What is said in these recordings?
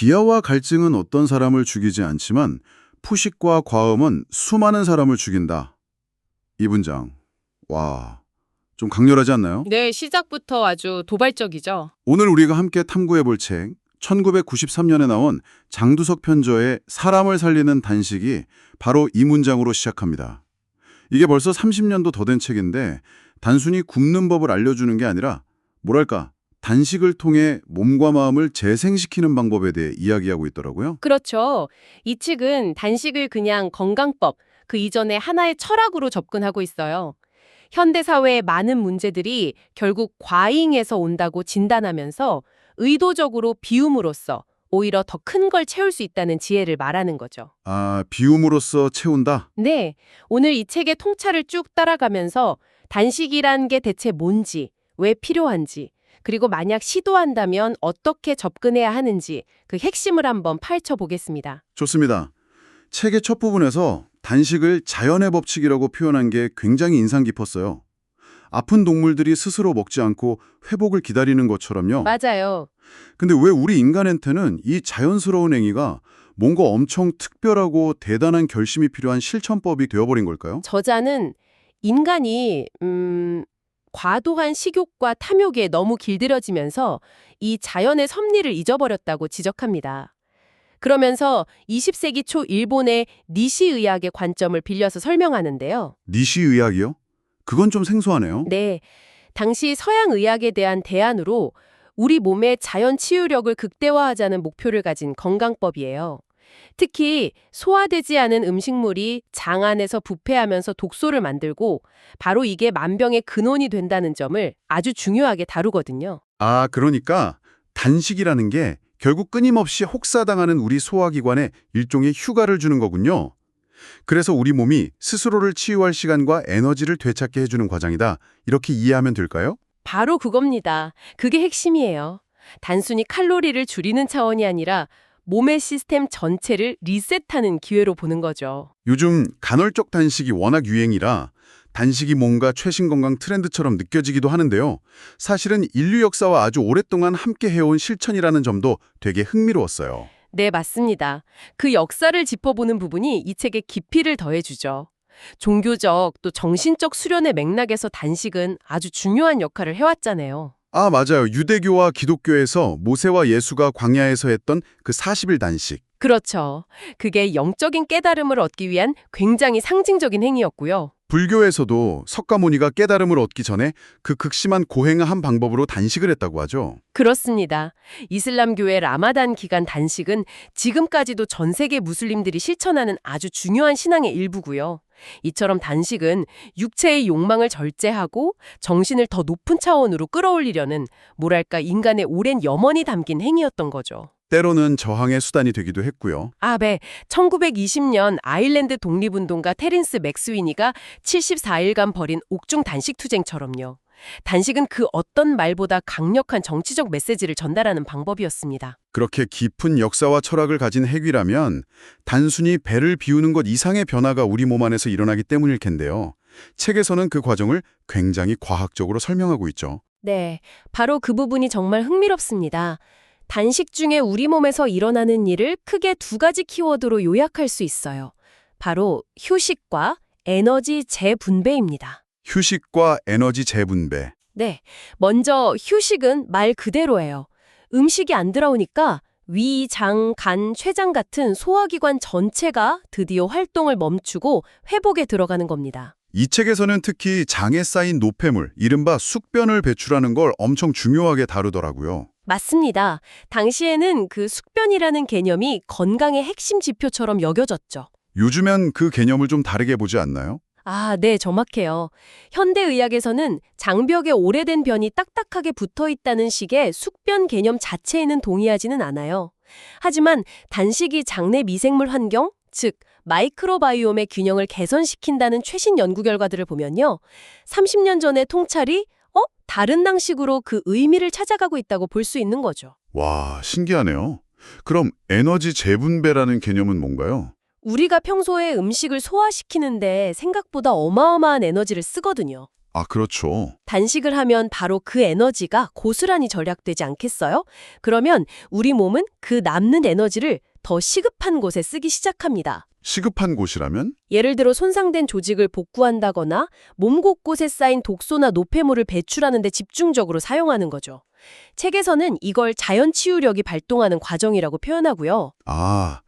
기아와 갈증은 어떤 사람을 죽이지 않지만 푸식과 과음은 수많은 사람을 죽인다. 이 문장. 와, 좀 강렬하지 않나요? 네, 시작부터 아주 도발적이죠. 오늘 우리가 함께 탐구해 볼 책, 1993년에 나온 장두석 편저의 사람을 살리는 단식이 바로 이 문장으로 시작합니다. 이게 벌써 30년도 더 된 책인데 단순히 굶는 법을 알려주는 게 아니라 뭐랄까 단식을 통해 몸과 마음을 재생시키는 방법에 대해 이야기하고 있더라고요. 그렇죠. 이 책은 단식을 그냥 건강법, 그 이전에 하나의 철학으로 접근하고 있어요. 현대 사회의 많은 문제들이 결국 과잉에서 온다고 진단하면서 의도적으로 비움으로써 오히려 더 큰 걸 채울 수 있다는 지혜를 말하는 거죠. 아, 비움으로써 채운다? 네, 오늘 이 책의 통찰을 쭉 따라가면서 단식이란 게 대체 뭔지, 왜 필요한지, 그리고 만약 시도한다면 어떻게 접근해야 하는지 그 핵심을 한번 파헤쳐 보겠습니다. 좋습니다. 책의 첫 부분에서 단식을 자연의 법칙이라고 표현한 게 굉장히 인상 깊었어요. 아픈 동물들이 스스로 먹지 않고 회복을 기다리는 것처럼요. 맞아요. 근데 왜 우리 인간한테는 이 자연스러운 행위가 뭔가 엄청 특별하고 대단한 결심이 필요한 실천법이 되어버린 걸까요? 저자는 인간이 음 과도한 식욕과 탐욕에 너무 길들여지면서 이 자연의 섭리를 잊어버렸다고 지적합니다. 그러면서 20세기 초 일본의 니시 의학의 관점을 빌려서 설명하는데요. 니시 의학이요? 그건 좀 생소하네요. 네. 당시 서양 의학에 대한 대안으로 우리 몸의 자연 치유력을 극대화하자는 목표를 가진 건강법이에요. 특히 소화되지 않은 음식물이 장 안에서 부패하면서 독소를 만들고 바로 이게 만병의 근원이 된다는 점을 아주 중요하게 다루거든요. 아, 그러니까 단식이라는 게 결국 끊임없이 혹사당하는 우리 소화기관에 일종의 휴가를 주는 거군요. 그래서 우리 몸이 스스로를 치유할 시간과 에너지를 되찾게 해주는 과정이다. 이렇게 이해하면 될까요? 바로 그겁니다. 그게 핵심이에요. 단순히 칼로리를 줄이는 차원이 아니라 몸의 시스템 전체를 리셋하는 기회로 보는 거죠. 요즘 간헐적 단식이 워낙 유행이라 단식이 뭔가 최신 건강 트렌드처럼 느껴지기도 하는데요. 사실은 인류 역사와 아주 오랫동안 함께 해온 실천이라는 점도 되게 흥미로웠어요. 네, 맞습니다. 그 역사를 짚어보는 부분이 이 책에 깊이를 더해주죠. 종교적 또 정신적 수련의 맥락에서 단식은 아주 중요한 역할을 해왔잖아요. 아, 맞아요. 유대교와 기독교에서 모세와 예수가 광야에서 했던 그 40일 단식. 그렇죠. 그게 영적인 깨달음을 얻기 위한 굉장히 상징적인 행위였고요. 불교에서도 석가모니가 깨달음을 얻기 전에 그 극심한 고행을 한 방법으로 단식을 했다고 하죠. 그렇습니다. 이슬람교의 라마단 기간 단식은 지금까지도 전 세계 무슬림들이 실천하는 아주 중요한 신앙의 일부고요. 이처럼 단식은 육체의 욕망을 절제하고 정신을 더 높은 차원으로 끌어올리려는 뭐랄까 인간의 오랜 염원이 담긴 행위였던 거죠. 때로는 저항의 수단이 되기도 했고요. 아, 네. 1920년 아일랜드 독립운동가 테린스 맥스위니가 74일간 벌인 옥중 단식 투쟁처럼요. 단식은 그 어떤 말보다 강력한 정치적 메시지를 전달하는 방법이었습니다. 그렇게 깊은 역사와 철학을 가진 핵이라면 단순히 배를 비우는 것 이상의 변화가 우리 몸 안에서 일어나기 때문일 텐데요. 책에서는 그 과정을 굉장히 과학적으로 설명하고 있죠. 네, 바로 그 부분이 정말 흥미롭습니다. 단식 중에 우리 몸에서 일어나는 일을 크게 두 가지 키워드로 요약할 수 있어요. 바로 휴식과 에너지 재분배입니다. 휴식과 에너지 재분배. 네, 먼저 휴식은 말 그대로예요. 음식이 안 들어오니까 위, 장, 간, 췌장 같은 소화기관 전체가 드디어 활동을 멈추고 회복에 들어가는 겁니다. 이 책에서는 특히 장에 쌓인 노폐물, 이른바 숙변을 배출하는 걸 엄청 중요하게 다루더라고요. 맞습니다. 당시에는 그 숙변이라는 개념이 건강의 핵심 지표처럼 여겨졌죠. 요즘엔 그 개념을 좀 다르게 보지 않나요? 아, 네, 정확해요. 현대의학에서는 장벽에 오래된 변이 딱딱하게 붙어 있다는 식의 숙변 개념 자체에는 동의하지는 않아요. 하지만 단식이 장내 미생물 환경, 즉 마이크로바이옴의 균형을 개선시킨다는 최신 연구 결과들을 보면요. 30년 전의 통찰이 어? 다른 방식으로 그 의미를 찾아가고 있다고 볼 수 있는 거죠. 와, 신기하네요. 그럼 에너지 재분배라는 개념은 뭔가요? 우리가 평소에 음식을 소화시키는데 생각보다 어마어마한 에너지를 쓰거든요. 아, 그렇죠. 단식을 하면 바로 그 에너지가 고스란히 절약되지 않겠어요? 그러면 우리 몸은 그 남는 에너지를 더 시급한 곳에 쓰기 시작합니다. 시급한 곳이라면? 예를 들어 손상된 조직을 복구한다거나 몸 곳곳에 쌓인 독소나 노폐물을 배출하는 데 집중적으로 사용하는 거죠. 책에서는 이걸 자연 치유력이 발동하는 과정이라고 표현하고요. 아,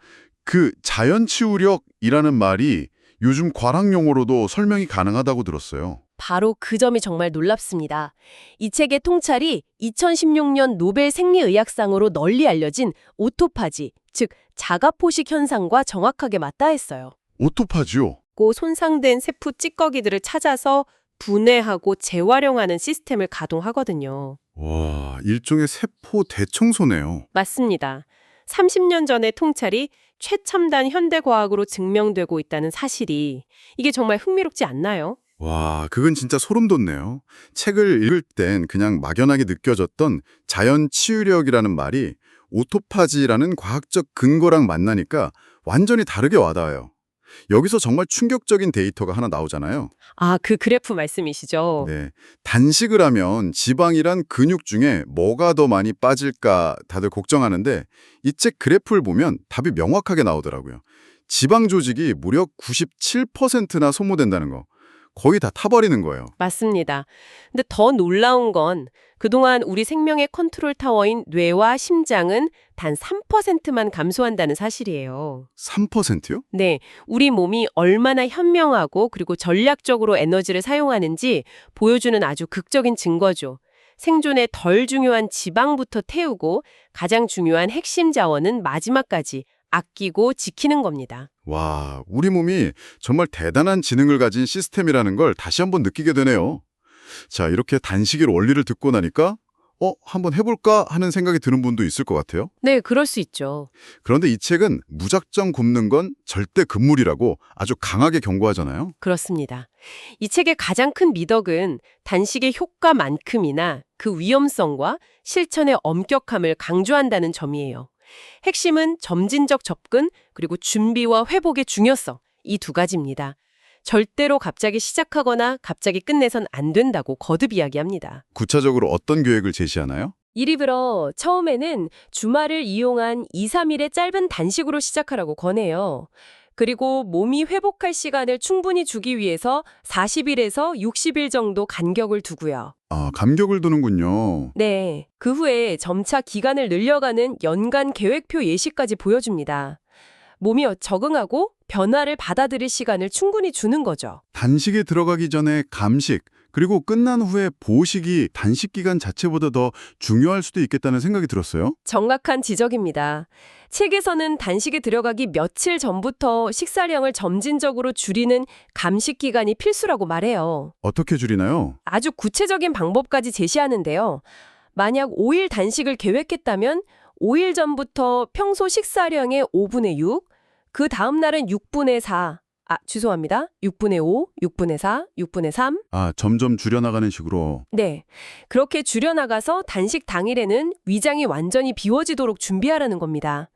그 자연치유력이라는 말이 요즘 과학 용어로도 설명이 가능하다고 들었어요. 바로 그 점이 정말 놀랍습니다. 이 책의 통찰이 2016년 노벨 생리의학상으로 널리 알려진 오토파지, 즉 자가포식 현상과 정확하게 맞닿았어요. 오토파지요? 고 손상된 세포 찌꺼기들을 찾아서 분해하고 재활용하는 시스템을 가동하거든요. 와, 일종의 세포 대청소네요. 맞습니다. 30년 전의 통찰이 최첨단 현대과학으로 증명되고 있다는 사실이 이게 정말 흥미롭지 않나요? 와, 그건 진짜 소름 돋네요. 책을 읽을 땐 그냥 막연하게 느껴졌던 자연 치유력이라는 말이 오토파지라는 과학적 근거랑 만나니까 완전히 다르게 와닿아요. 여기서 정말 충격적인 데이터가 하나 나오잖아요. 아, 그 그래프 말씀이시죠? 네. 단식을 하면 지방이란 근육 중에 뭐가 더 많이 빠질까 다들 걱정하는데 이 책 그래프를 보면 답이 명확하게 나오더라고요. 지방 조직이 무려 97%나 소모된다는 거. 거의 다 타버리는 거예요. 맞습니다. 근데 더 놀라운 건 그동안 우리 생명의 컨트롤 타워인 뇌와 심장은 단 3%만 감소한다는 사실이에요. 3%요? 네, 우리 몸이 얼마나 현명하고 그리고 전략적으로 에너지를 사용하는지 보여주는 아주 극적인 증거죠. 생존에 덜 중요한 지방부터 태우고 가장 중요한 핵심 자원은 마지막까지 아끼고 지키는 겁니다. 와, 우리 몸이 정말 대단한 지능을 가진 시스템이라는 걸 다시 한번 느끼게 되네요. 자, 이렇게 단식의 원리를 듣고 나니까 어, 한번 해볼까 하는 생각이 드는 분도 있을 것 같아요. 네, 그럴 수 있죠. 그런데 이 책은 무작정 굶는 건 절대 금물이라고 아주 강하게 경고하잖아요. 그렇습니다. 이 책의 가장 큰 미덕은 단식의 효과만큼이나 그 위험성과 실천의 엄격함을 강조한다는 점이에요. 핵심은 점진적 접근 그리고 준비와 회복의 중요성 이 두 가지입니다. 절대로 갑자기 시작하거나 갑자기 끝내선 안 된다고 거듭 이야기합니다. 구체적으로 어떤 계획을 제시하나요? 이리 들어 처음에는 주말을 이용한 2, 3일의 짧은 단식으로 시작하라고 권해요. 그리고 몸이 회복할 시간을 충분히 주기 위해서 40일에서 60일 정도 간격을 두고요. 아, 감격을 두는군요. 네, 그 후에 점차 기간을 늘려가는 연간 계획표 예시까지 보여줍니다. 몸이 적응하고 변화를 받아들일 시간을 충분히 주는 거죠. 단식에 들어가기 전에 감식, 그리고 끝난 후에 보식이 단식 기간 자체보다 더 중요할 수도 있겠다는 생각이 들었어요. 정확한 지적입니다. 책에서는 단식에 들어가기 며칠 전부터 식사량을 점진적으로 줄이는 감식 기간이 필수라고 말해요. 어떻게 줄이나요? 아주 구체적인 방법까지 제시하는데요. 만약 5일 단식을 계획했다면 5일 전부터 평소 식사량의 5분의 6, 그 다음 날은 6분의 4, 아, 죄송합니다. 6분의 5, 6분의 4, 6분의 3. 아, 점점 줄여나가는 식으로. 네. 그렇게 줄여나가서 단식 당일에는 위장이 완전히 비워지도록 준비하라는 겁니다.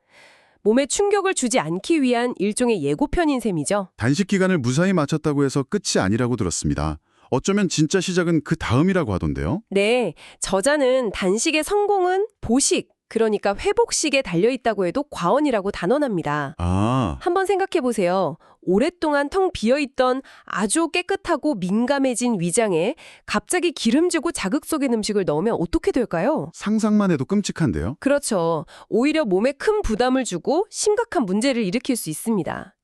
몸에 충격을 주지 않기 위한 일종의 예고편인 셈이죠. 단식 기간을 무사히 마쳤다고 해서 끝이 아니라고 들었습니다. 어쩌면 진짜 시작은 그 다음이라고 하던데요. 네. 저자는 단식의 성공은 보식, 그러니까 회복식에 달려 있다고 해도 과언이라고 단언합니다. 아, 한번 생각해 보세요. 오랫동안 텅 비어 있던 아주 깨끗하고 민감해진 위장에 갑자기 기름지고 자극 속의 음식을 넣으면 어떻게 될까요? 상상만 해도 끔찍한데요. 그렇죠. 오히려 몸에 큰 부담을 주고 심각한 문제를 일으킬 수 있습니다.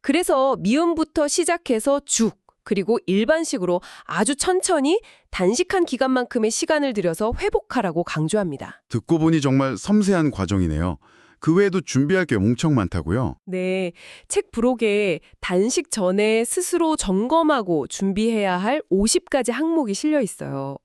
그래서 미음부터 시작해서 죽, 그리고 일반식으로 아주 천천히 단식한 기간만큼의 시간을 들여서 회복하라고 강조합니다. 듣고 보니 정말 섬세한 과정이네요. 그 외에도 준비할 게 엄청 많다고요. 네, 책 부록에 단식 전에 스스로 점검하고 준비해야 할 50가지 항목이 실려 있어요.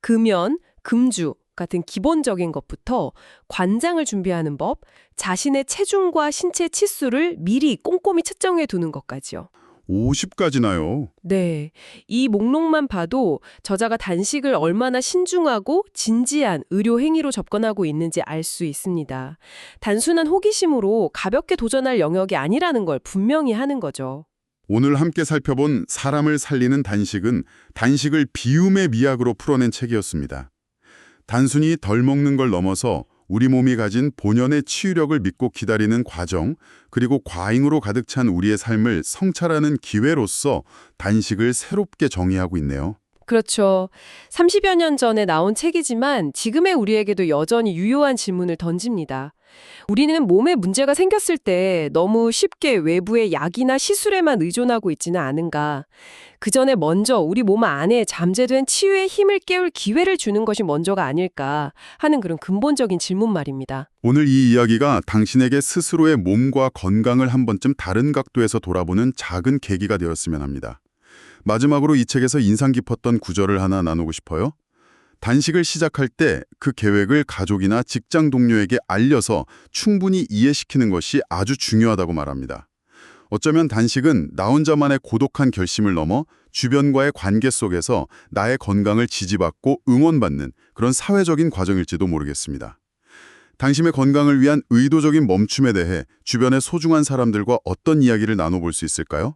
금연, 금주 같은 기본적인 것부터 관장을 준비하는 법, 자신의 체중과 신체 치수를 미리 꼼꼼히 측정해 두는 것까지요. 50가지나요. 네, 이 목록만 봐도 저자가 단식을 얼마나 신중하고 진지한 의료 행위로 접근하고 있는지 알 수 있습니다. 단순한 호기심으로 가볍게 도전할 영역이 아니라는 걸 분명히 하는 거죠. 오늘 함께 살펴본 사람을 살리는 단식은 단식을 비움의 미학으로 풀어낸 책이었습니다. 단순히 덜 먹는 걸 넘어서 우리 몸이 가진 본연의 치유력을 믿고 기다리는 과정, 그리고 과잉으로 가득 찬 우리의 삶을 성찰하는 기회로서 단식을 새롭게 정의하고 있네요. 그렇죠. 30여 년 전에 나온 책이지만 지금의 우리에게도 여전히 유효한 질문을 던집니다. 우리는 몸에 문제가 생겼을 때 너무 쉽게 외부의 약이나 시술에만 의존하고 있지는 않은가. 그 전에 먼저 우리 몸 안에 잠재된 치유의 힘을 깨울 기회를 주는 것이 먼저가 아닐까 하는 그런 근본적인 질문 말입니다. 오늘 이 이야기가 당신에게 스스로의 몸과 건강을 한 번쯤 다른 각도에서 돌아보는 작은 계기가 되었으면 합니다. 마지막으로 이 책에서 인상 깊었던 구절을 하나 나누고 싶어요. 단식을 시작할 때 그 계획을 가족이나 직장 동료에게 알려서 충분히 이해시키는 것이 아주 중요하다고 말합니다. 어쩌면 단식은 나 혼자만의 고독한 결심을 넘어 주변과의 관계 속에서 나의 건강을 지지받고 응원받는 그런 사회적인 과정일지도 모르겠습니다. 당신의 건강을 위한 의도적인 멈춤에 대해 주변의 소중한 사람들과 어떤 이야기를 나눠볼 수 있을까요?